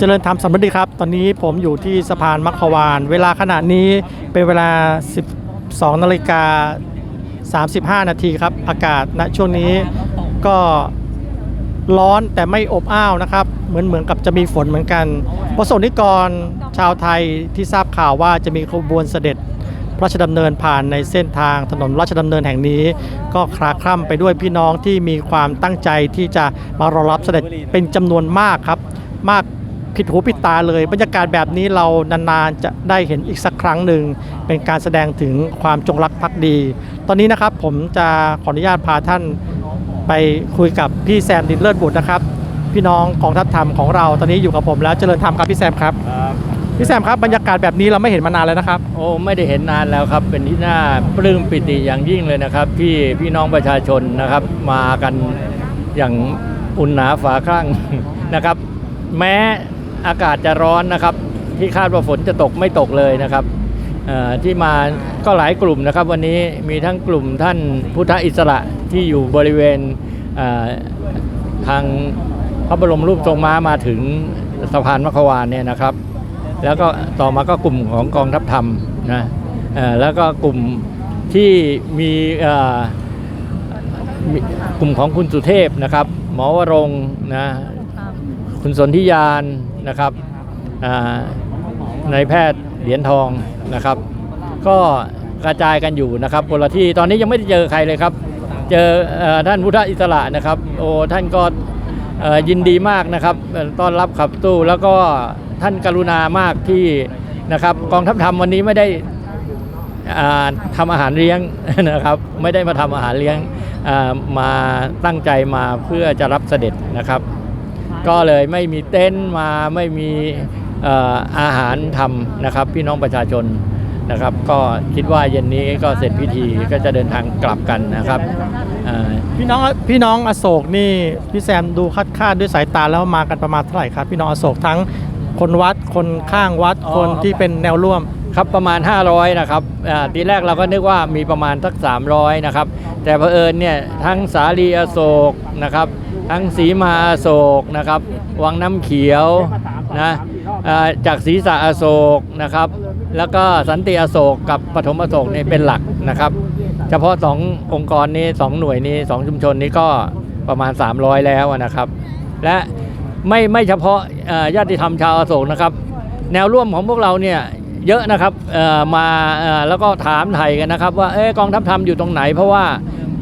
เจริญธรรมสำนึกดีครับ ตอนนี้ผมอยู่ที่สะพานมัคควาน เวลาขณะนี้เป็นเวลา 12นาฬิกา35 นาทีครับ อากาศณช่วงนี้ก็ร้อนแต่ไม่อบอ้าวนะครับ เหมือนเหมือนกับจะมีฝนเหมือนกัน ประสงนิกรชาวไทยที่ทราบข่าวว่าจะมีขบวนเสด็จพระราชดำเนินผ่านในเส้นทางถนนราชดำเนินแห่งนี้ ก็คลาคล่ำไปด้วยพี่น้องที่มีความตั้งใจที่จะมารอรับเสด็จเป็นจำนวนมากครับ มาก ผิดหูผิดตาเลย บรรยากาศแบบนี้เรานานๆจะได้เห็นอีกสักครั้งหนึ่ง เป็นการแสดงถึงความจงรักภักดี ตอนนี้นะครับผมจะขออนุญาตพาท่านไปคุยกับพี่แซมดินเลิศบุตรนะครับ พี่น้องกองทัพธรรมของเราตอนนี้อยู่กับผมแล้วเจริญธรรมครับพี่แซมครับครับพี่แซมครับบรรยากาศแบบนี้เราไม่เห็นมานานแล้วนะครับ โอ้ไม่ได้เห็นนานแล้วครับ เป็นที่น่าปลื้มปิติอย่างยิ่งเลยนะครับ ที่พี่น้องประชาชนนะครับ มากันอย่างอุ่นหนาฝาข้างนะครับ แม้ อากาศจะร้อนนะครับ ที่คาดว่าฝนจะตกไม่ตกเลยนะครับที่มาก็หลายกลุ่มนะครับ วันนี้มีทั้งกลุ่มท่านพุทธอิสระที่อยู่บริเวณทางพระบรมรูปทรงม้ามาถึงสะพานมัควานเนี่ยนะครับ แล้วก็ต่อมาก็กลุ่มของกองทัพธรรมนะแล้วก็กลุ่มที่มีกลุ่มของคุณสุเทพนะครับ หมอวรงนะคุณสนธิยาน นะครับอ่านายแพทย์เหรียญทองนะครับ ก็กระจายกันอยู่นะครับคนละที่ตอนนี้ยังไม่ได้เจอใครเลยครับ เจออท่านพุทธอิสระนะครับ โอ้ท่านก็ยินดีมากนะครับต้อนรับขับตู้แล้วก็ท่านกรุณามากที่นะครับ กองทัพธรรมวันนี้ไม่ได้อ่าทำอาหารเลี้ยงนะครับ ไม่ได้มาทำอาหารเลี้ยงมาตั้งใจมาเพื่อจะรับเสด็จนะครับ ก็เลยไม่มีเต็นท์มาไม่มีเอ่ออาหารทำนะครับ พี่น้องประชาชนนะครับ ก็คิดว่าเย็นนี้ก็เสร็จพิธีก็จะเดินทางกลับกันนะครับเอ่อพี่น้องพี่น้องอโศกนี่พี่แซมดูคาดคาดด้วยสายตาแล้วมากันประมาณเท่าไหร่ครับ พี่น้องอโศกทั้งคนวัดคนข้างวัดอ๋อคนที่เป็นแนวร่วมครับประมาณ 500 นะครับอ่าทีแรกเราก็นึกว่ามีประมาณสัก 300 นะครับ แต่เผอิญเนี่ยทั้งสาลีอโศกนะครับ ทั้งสีมาอโศกนะครับวังน้ำเขียวนะจากศรีษะอโศกนะครับ แล้วก็สันติอโศกกับปฐมอโศกนี่เป็นหลักนะครับ เฉพาะสององค์กรนี้สองหน่วยนี้สองชุมชนนี้ก็ประมาณ 300 แล้วนะครับ และไม่ไม่เฉพาะญาติธรรมชาวอโศกนะครับ แนวร่วมของพวกเราเนี่ยเยอะนะครับมาแล้วก็ถามไทยกันนะครับ ว่าเอ๊ะกองทัพธรรมอยู่ตรงไหน เพราะว่า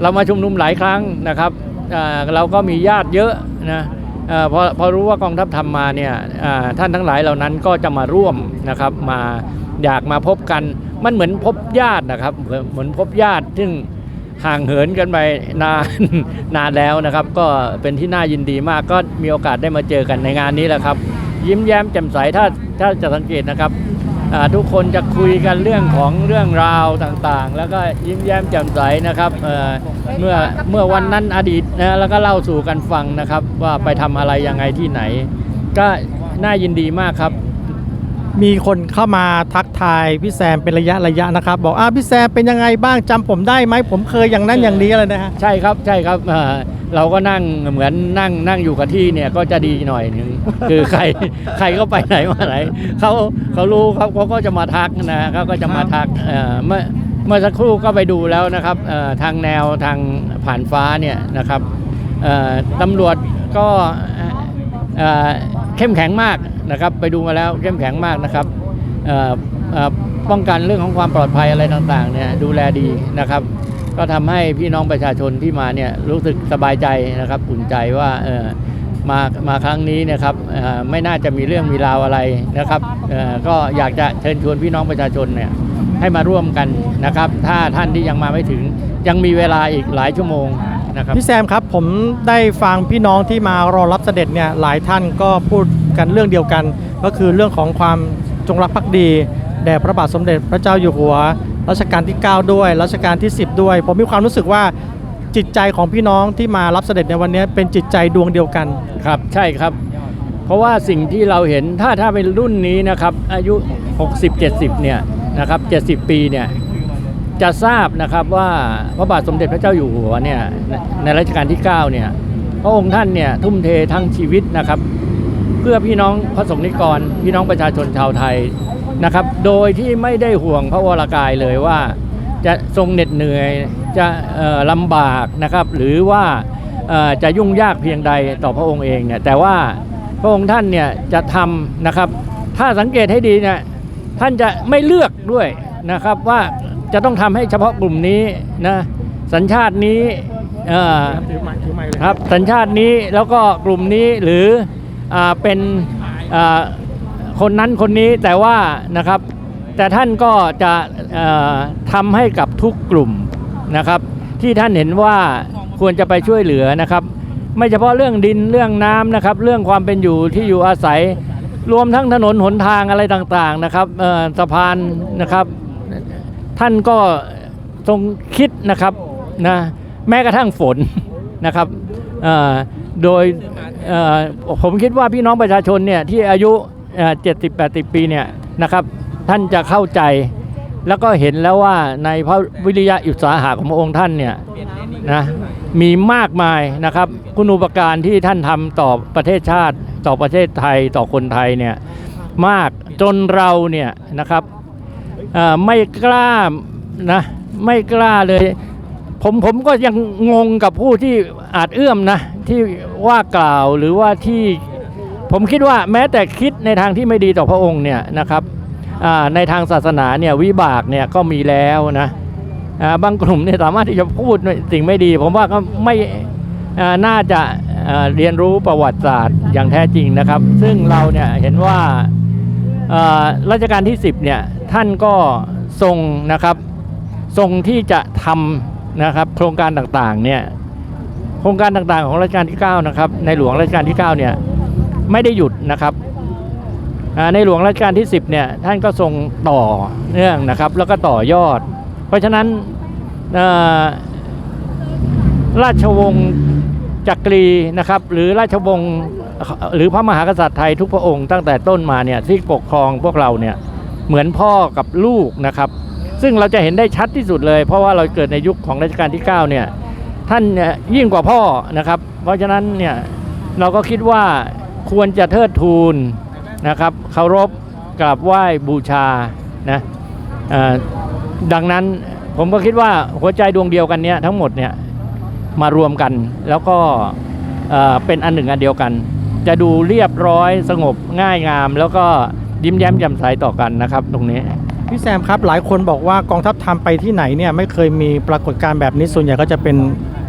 เรามาชุมนุมหลายครั้งนะครับ เราก็มีญาติเยอะนะเอ่อพอพอรู้ว่ากองทัพธรรมาเนี่ยท่านทั้งหลายเหล่านั้นก็จะมาร่วมนะครับมาอยากมาพบกันมันเหมือนพบญาตินะครับเหมือนพบญาติซึ่งห่างเหินกันไปนานนานแล้วนะครับ ก็เป็นที่น่ายินดีมากก็มีโอกาสได้มาเจอกันในงานนี้แหละครับ ยิ้มแย้มแจ่มใสถ้าถ้าจะสังเกตนะครับ ทุกคนจะคุยกันเรื่องของเรื่องราวต่างๆ แล้วก็ยิ้มแย้มแจ่มใสนะครับเอ่อเมื่อเมื่อวันนั้นอดีตนะแล้วก็เล่าสู่กันฟังนะครับ ว่าไปทำอะไรยังไงที่ไหน ก็น่ายินดีมากครับ มีคนเข้ามาทักทายพี่แซมเป็นระยะระยะนะครับ บอกอ่าพี่แซมเป็นยังไงบ้างจำผมได้ไหมผมเคยอย่างนั้นอย่างนี้อะไรนะฮะใช่ครับใช่ครับ เอ่อเราก็นั่งเหมือนนั่งนั่งอยู่กับที่เนี่ยก็จะดีหน่อยหนึงคือใครใครก็ไปไหนมาไหนเขาเขารู้ครับเขาก็จะมาทักนะเขาก็จะมาทักเอ่อเมื่อเมื่อสักครู่ก็ไปดูแล้วนะครับเอ่อทางแนวทางผ่านฟ้าเนี่ยนะครับเอ่อตำรวจก็เอ่อเข้มแข็งมากนะครับ ไปดูมาแล้วเข้มแข็งมากนะครับเอ่อเอ่อป้องกันเรื่องของความปลอดภัยอะไรต่างๆเนี่ยดูแลดีนะครับ ก็ทำให้พี่น้องประชาชนที่มาเนี่ยรู้สึกสบายใจนะครับอุ่นใจว่าเออมามาครั้งนี้นะครับไม่น่าจะมีเรื่องมีราวอะไรนะครับก็อยากจะเชิญชวนพี่น้องประชาชนเนี่ยให้มาร่วมกันนะครับ ถ้าท่านที่ยังมาไม่ถึงยังมีเวลาอีกหลายชั่วโมงนะครับพี่แซมครับผมได้ฟังพี่น้องที่มารอรับเสด็จเนี่ยหลายท่านก็พูดกันเรื่องเดียวกัน ก็คือเรื่องของความจงรักภักดีแด่พระบาทสมเด็จพระเจ้าอยู่หัว รัชกาลที่ 9 ด้วยรัชกาลที่ 10 ด้วย ผมมีความรู้สึกว่าจิตใจของพี่น้องที่มารับเสด็จในวันนี้เป็นจิตใจดวงเดียวกัน ครับใช่ครับ เพราะว่าสิ่งที่เราเห็นถ้าถ้าเป็นรุ่นนี้นะครับ อายุ 60-70 เนี่ยนะครับ70 ปีเนี่ยจะทราบนะครับว่าพระบาทสมเด็จพระเจ้าอยู่หัวเนี่ยในรัชกาลที่ 9 เนี่ยพระองค์ท่านเนี่ยทุ่มเททั้งชีวิตนะครับ พื่อพื่อพี่น้องพระสงฆ์นิกร พี่น้องประชาชนชาวไทยนะครับ โดยที่ไม่ได้ห่วงพระวรากายเลยว่า จะทรงเหน็ดเหนื่อยจะเอ่อลำบากนะครับ หรือว่าเอ่อจะยุ่งยากเพียงใดต่อพระองค์เองเนี่ยแต่ว่าพระองค์ท่านเนี่ยจะทำนะครับ ถ้าสังเกตให้ดีเนี่ยท่านจะไม่เลือกด้วยนะครับว่าจะต้องทำให้เฉพาะกลุ่มนี้นะสัญชาตินี้เอ่อถือไม้ถือไม้เลยครับสัญชาตินี้แล้วก็กลุ่มนี้หรืออา เป็นคนนั้นคนนี้แต่ว่านะครับ แต่ท่านก็จะทำให้กับทุกกลุ่มนะครับ ที่ท่านเห็นว่าควรจะไปช่วยเหลือนะครับ ไม่เฉพาะเรื่องดินเรื่องน้ำนะครับ เรื่องความเป็นอยู่ที่อยู่อาศัย รวมทั้งถนนหนทางอะไรต่างๆนะครับสะพานนะครับ ท่านก็ทรงคิดนะครับนะแม้กระทั่งฝนนะครับโดย ผมคิดว่าพี่น้องประชาชนเนี่ยที่อายุเจ็ดสิบแปดสิบปีเนี่ยนะครับท่านจะเข้าใจแล้วก็เห็นแล้วว่าในพระวิริยะอุตสาหะของพระองค์ท่านเนี่ยนะมีมากมายนะครับคุณูปการที่ท่านทำต่อประเทศชาติ ต่อประเทศไทยต่อคนไทยเนี่ยมากจนเราเนี่ยนะครับไม่กล้านะไม่กล้าเลย ผมผมก็ยังงงกับผู้ที่ อาจเอื้อมนะที่ว่ากล่าวหรือว่าที่ผมคิดว่าแม้แต่คิดในทางที่ไม่ดีต่อพระองค์เนี่ยนะครับในทางศาสนาเนี่ยวิบากเนี่ยก็มีแล้วนะาบางกลุ่มเนี่ยสามารถที่จะพูดสิ่งไม่ดี ผมว่าก็ไม่น่าจะอ่าเรียนรู้ประวัติศาสตร์อย่างแท้จริงนะครับ ซึ่งเราเนี่ยเห็นว่ารัชกาลที่ 10เนี่ยท่านก็ทรงนะครับทรงที่จะทำนะครับโครงการต่างๆเนี่ย โครงการต่างๆของรัชกาลที่ 9 นะครับ ในหลวงรัชกาลที่ 9 เนี่ยไม่ได้หยุดนะครับในหลวงรัชกาลที่ 10 เนี่ยท่านก็ทรงต่อเนื่องนะครับ แล้วก็ต่อยอด เพราะฉะนั้นราชวงศ์จักรีนะครับ หรือราชวงศ์หรือพระมหากษัตริย์ไทยทุกพระองค์ตั้งแต่ต้นมาเนี่ยที่ปกครองพวกเราเนี่ยเหมือนพ่อกับลูกนะครับ ซึ่งเราจะเห็นได้ชัดที่สุดเลย เพราะว่าเราเกิดในยุคของรัชกาลที่ 9 เนี่ย ท่านเนี่ยยิ่งกว่าพ่อนะครับ เพราะฉะนั้นเนี่ยเราก็คิดว่าควรจะเทิดทูนนะครับเคารพกราบไหว้บูชานะดังนั้นผมก็คิดว่าหัวใจดวงเดียวกันเนี่ยทั้งหมดเนี่ยมารวมกันแล้วก็เป็นอันหนึ่งอันเดียวกัน จะดูเรียบร้อยสงบง่ายงาม แล้วก็ยิ้มแย้มแจ่มใสต่อกันนะครับ ตรงนี้พี่แซมครับหลายคนบอกว่ากองทัพทำไปที่ไหนเนี่ยไม่เคยมีปรากฏการณ์แบบนี้ส่วนใหญ่ก็จะเป็น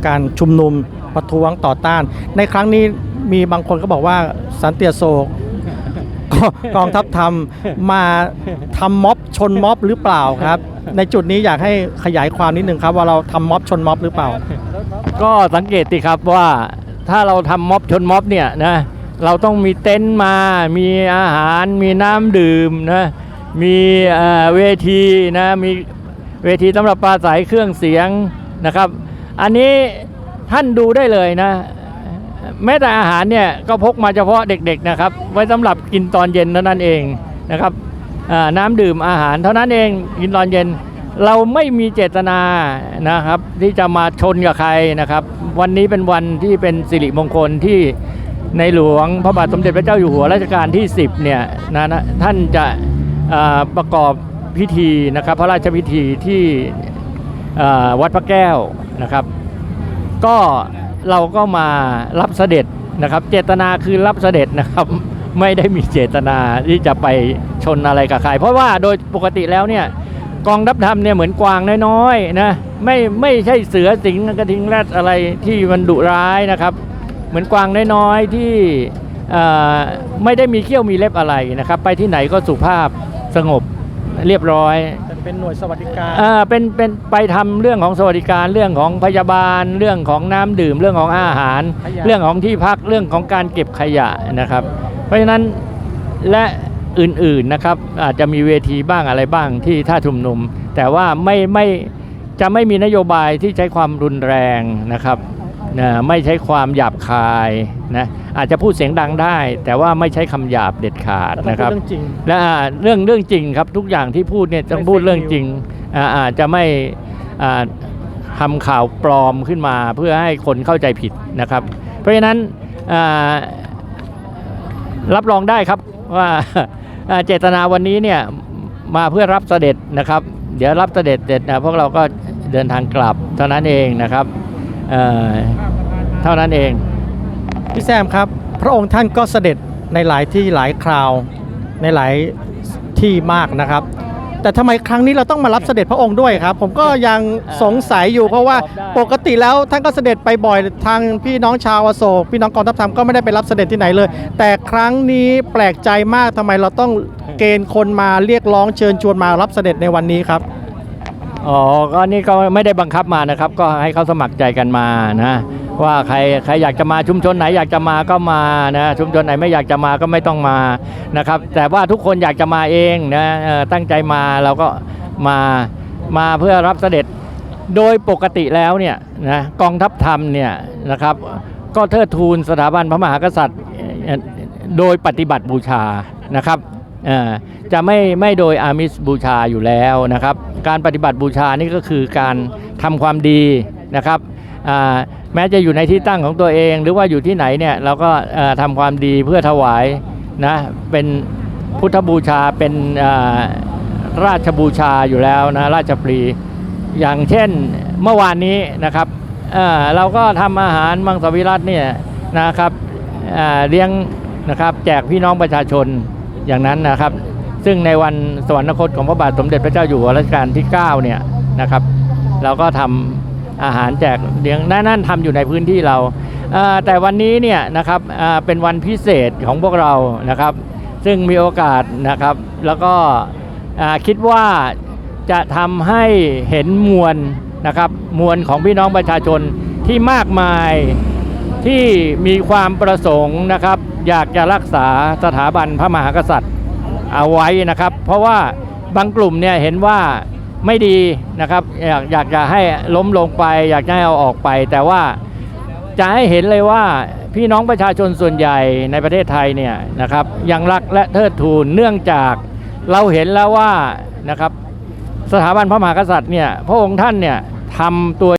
การชุมนุมประท้วงต่อต้าน ในครั้งนี้มีบางคนก็บอกว่าสันเตียโศกกองทัพทำมาทำม็อบชนม็อบหรือเปล่าครับ ในจุดนี้อยากให้ขยายความนิดนึงครับ ว่าเราทำม็อบชนม็อบหรือเปล่า ก็สังเกตสิครับว่าถ้าเราทำม็อบชนม็อบเนี่ยนะเราต้องมีเต็นท์มา มีอาหาร มีน้ำดื่มนะ มีเอ่อเวทีนะ มีเวทีสำหรับปราศัยเครื่องเสียงนะครับ อันนี้ท่านดูได้เลยนะ แม้แต่อาหารเนี่ยก็พกมาเฉพาะเด็กๆนะครับ ไว้สำหรับกินตอนเย็นเท่านั้นเองนะครับน้ำดื่มอาหารเท่านั้นเองกินตอนเย็นเราไม่มีเจตนานะครับ ที่จะมาชนกับใครนะครับ วันนี้เป็นวันที่เป็นสิริมงคลที่ในหลวงพระบาทสมเด็จพระเจ้าอยู่หัวรัชกาลที่ 10เนี่ยนะนะท่านจะประกอบพิธีนะครับ พระราชพิธีที่ วัดพระแก้วนะครับ ก็เราก็มารับเสด็จนะครับ เจตนาคือรับเสด็จนะครับ ไม่ได้มีเจตนาที่จะไปชนอะไรกับใคร เพราะว่าโดยปกติแล้วเนี่ยกองทัพธรรมเนี่ยเหมือนกวางน้อยๆนะไม่ไม่ใช่เสือสิงกระทิงแรดอะไรที่มันดุร้ายนะครับ เหมือนกวางน้อยๆที่ไม่ได้มีเขี้ยวมีเล็บอะไรนะครับ ไปที่ไหนก็สุภาพสงบเรียบร้อย เป็นหน่วยสวัสดิการอ่าเป็นเป็นไปทำเรื่องของสวัสดิการเรื่องของพยาบาล เรื่องของน้ำดื่ม เรื่องของอาหาร เรื่องของที่พักเรื่องของการเก็บขยะนะครับ เพราะฉะนั้นและอื่นๆนะครับอาจจะมีเวทีบ้างอะไรบ้างที่ท่าชุมนุม แต่ว่าไม่ไม่จะไม่มีนโยบายที่ใช้ความรุนแรงนะครับ นะไม่ใช้ความหยาบคายนะอาจจะพูดเสียงดังได้ แต่ว่าไม่ใช้คำหยาบเด็ดขาดแต่ต้องนะครับพูดเรื่องจริงและอ่าเรื่องเรื่องจริงครับทุกอย่างที่พูดเนี่ยต้องพูดไม่ fake เรื่องจริงอ่าอาจจะไม่อ่าทำข่าวปลอมขึ้นมาเพื่อให้คนเข้าใจผิดนะครับ เพราะฉะนั้นอ่ารับรองได้ครับว่าเอ่อเจตนาวันนี้เนี่ยมาเพื่อรับเสด็จนะครับ เดี๋ยวรับเสด็จเสร็จนะพวกเราก็เดินทางกลับเท่านั้นเองนะครับ เท่านั้นเอง พี่แซมครับ พระองค์ท่านก็เสด็จในหลายที่หลายคราวในหลายที่มากนะครับ แต่ทำไมครั้งนี้เราต้องมารับเสด็จพระองค์ด้วยครับ ผมก็ยังสงสัยอยู่เพราะว่าปกติแล้วท่านก็เสด็จไปบ่อยทางพี่น้องชาวอโศกพี่น้องกองทัพธรรมก็ไม่ได้ไปรับเสด็จที่ไหนเลย แต่ครั้งนี้แปลกใจมากทำไมเราต้องเกณฑ์คนมาเรียกร้องเชิญชวนมารับเสด็จในวันนี้ครับ อ๋อก็นี่ก็ไม่ได้บังคับมานะครับ ก็ให้เขาสมัครใจกันมานะว่าใครใครอยากจะมาชุมชนไหนอยากจะมาก็มานะชุมชนไหนไม่อยากจะมาก็ไม่ต้องมานะครับ แต่ว่าทุกคนอยากจะมาเองนะตั้งใจมาเราก็มามาเพื่อรับเสด็จโดยปกติแล้วเนี่ยนะกองทัพธรรมเนี่ยนะครับ ก็เทิดทูนสถาบันพระมหากษัตริย์โดยปฏิบัติบูชานะครับ จะไม่ไม่โดยอามิสบูชาอยู่แล้วนะครับ การปฏิบัติบูชานี่ก็คือการทำความดีนะครับแม้จะอยู่ในที่ตั้งของตัวเอง หรือว่าอยู่ที่ไหนเนี่ยเราก็เอ่อทำความดีเพื่อถวายนะเป็นพุทธบูชาเป็นราชบูชาอยู่แล้วนะราชปรีอย่างเช่นเมื่อวานนี้นะครับเเราก็ทำอาหารมังสวิรัตเนี่ยนะครับเเลี้ยงนะครับแจกพี่น้องประชาชน อย่างนั้นนะครับ ซึ่งในวันสวรรคตของพระบาทสมเด็จพระเจ้าอยู่หัวรัชกาลที่9เนี่ยนะครับ เราก็ทำอาหารแจกเลี้ยงนั่นนั่นทำอยู่ในพื้นที่เรา แต่วันนี้เนี่ยนะครับเป็นวันพิเศษของพวกเรานะครับ ซึ่งมีโอกาสนะครับ แล้วก็คิดว่าจะทำให้เห็นมวลนะครับ มวลของพี่น้องประชาชนที่มากมาย ที่มีความประสงค์นะครับ อยากจะรักษาสถาบันพระมหากษัตริย์เอาไว้นะครับ เพราะว่าบางกลุ่มเนี่ยเห็นว่าไม่ดีนะครับ อยากอยากจะให้ล้มลงไป อยากจะให้เอาออกไป แต่ว่าจะให้เห็นเลยว่าพี่น้องประชาชนส่วนใหญ่ในประเทศไทยเนี่ยนะครับ ยังรักและเทิดทูนเนื่องจากเราเห็นแล้วว่านะครับ สถาบันพระมหากษัตริย์เนี่ยพระองค์ท่านเนี่ยทำตัว